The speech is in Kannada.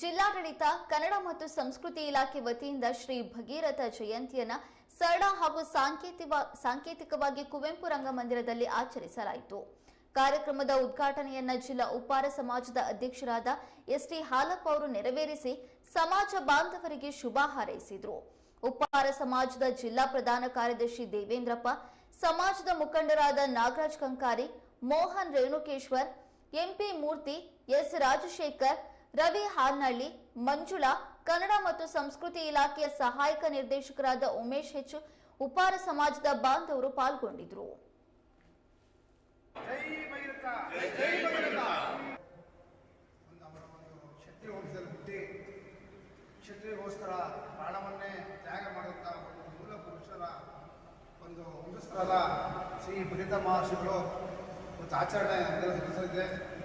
ಜಿಲ್ಲಾಡಳಿತ, ಕನ್ನಡ ಮತ್ತು ಸಂಸ್ಕೃತಿ ಇಲಾಖೆ ವತಿಯಿಂದ ಶ್ರೀ ಭಗೀರಥ ಜಯಂತಿಯನ್ನ ಸರಳ ಹಾಗೂ ಸಾಂಕೇತಿಕ ಸಾಂಕೇತಿಕವಾಗಿ ಕುವೆಂಪು ರಂಗಮಂದಿರದಲ್ಲಿ ಆಚರಿಸಲಾಯಿತು. ಕಾರ್ಯಕ್ರಮದ ಉದ್ಘಾಟನೆಯನ್ನ ಜಿಲ್ಲಾ ಉಪ್ಪಾರ ಸಮಾಜದ ಅಧ್ಯಕ್ಷರಾದ ಎಸ್ ಟಿ ಹಾಲಪ್ಪ ಅವರು ನೆರವೇರಿಸಿ ಸಮಾಜ ಬಾಂಧವರಿಗೆ ಶುಭ ಹಾರೈಸಿದರು. ಉಪ್ಪಾರ ಸಮಾಜದ ಜಿಲ್ಲಾ ಪ್ರಧಾನ ಕಾರ್ಯದರ್ಶಿ ದೇವೇಂದ್ರಪ್ಪ, ಸಮಾಜದ ಮುಖಂಡರಾದ ನಾಗರಾಜ್ ಕಂಕಾರಿ, ಮೋಹನ್ ರೇಣುಕೇಶ್ವರ್, ಎಂಪಿ ಮೂರ್ತಿ, ಎಸ್ ರಾಜಶೇಖರ್ ರವಿ ಹಾಲ್ನಳ್ಳಿ ಮಂಜುಳಾ, ಕನ್ನಡ ಮತ್ತು ಸಂಸ್ಕೃತಿ ಇಲಾಖೆಯ ಸಹಾಯಕ ನಿರ್ದೇಶಕರಾದ ಉಮೇಶ್ ಹೆಚ್, ಉಪಾರ ಸಮಾಜದ ಬಾಂಧವರು ಹುಟ್ಟಿ ಕ್ಷತ್ರಿಯಗೋಸ್ಕರ ಪ್ರಾಣವನ್ನೇ ತ್ಯಾಗ ಮಾಡುವಂಥ ಒಂದು ಮೂಲ ಪುರುಷರ, ಒಂದು ವಂಶಸ್ಥರಾದ ಶ್ರೀ ಭರಿತ ಮಹರ್ಷಿಗಳು ಮತ್ತು ಆಚರಣೆ ಅದೆಲ್ಲ